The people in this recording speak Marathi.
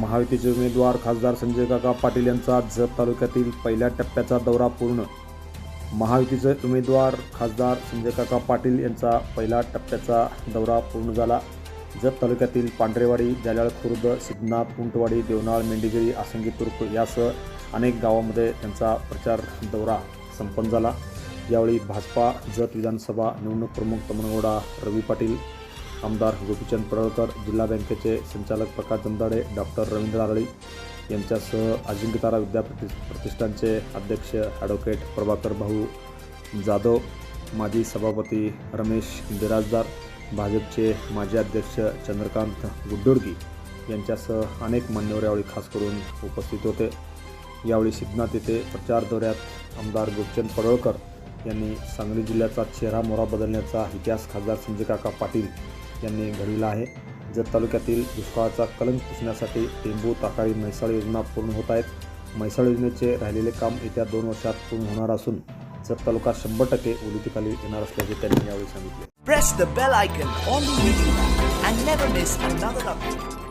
महायुतीचे उमेदवार खासदार संजय काका पाटील यांचा जत तालुक्यातील पहिल्या टप्प्याचा दौरा पूर्ण. महायुतीचे उमेदवार खासदार संजय काका पाटील यांचा पहिला टप्प्याचा दौरा पूर्ण झाला. जत तालुक्यातील पांढरेवाडी जाल्याळ खुर्द सिद्धनाथ उंटवाडी देवनाळ मेंढीगिरी आसंगी तुर्क यासह अनेक गावामध्ये त्यांचा प्रचार दौरा संपन्न झाला. यावेळी भाजपा जत विधानसभा निवडणूक प्रमुख तमनगौडा रवी पाटील आमदार गोपीचंद पडळकर जिल्हा बँकेचे संचालक प्रकाश जमदाडे डॉक्टर रवींद्र आरळी यांच्यासह अजिंक्यतारा विद्यापीठ प्रतिष्ठानचे अध्यक्ष ॲडव्होकेट प्रभाकर भाऊ जाधव माजी सभापती रमेश बिराजदार भाजपचे माजी अध्यक्ष चंद्रकांत गुड्डोडगी यांच्यासह अनेक मान्यवर यावेळी खास करून उपस्थित होते. यावेळी सिद्धनाथ येथे प्रचार दौऱ्यात आमदार गोपचंद पडळकर यांनी सांगली जिल्ह्याचा चेहरा मोहरा बदलण्याचा इतिहास खासदार संजय काका पाटील यांनी घडविला आहे. जत तालुक्यातील दुष्काळाचा कलंक पुसण्यासाठी टेंबू ताकाळी म्हैसाळ योजना पूर्ण होत आहेत. म्हैसाळ योजनेचे राहिलेले काम येत्या दोन वर्षात पूर्ण होणार असून जत तालुका शंभर टक्के ओलितीखाली येणार असल्याचे त्यांनी यावेळी सांगितले. Press the bell icon on the YouTube and never miss another update.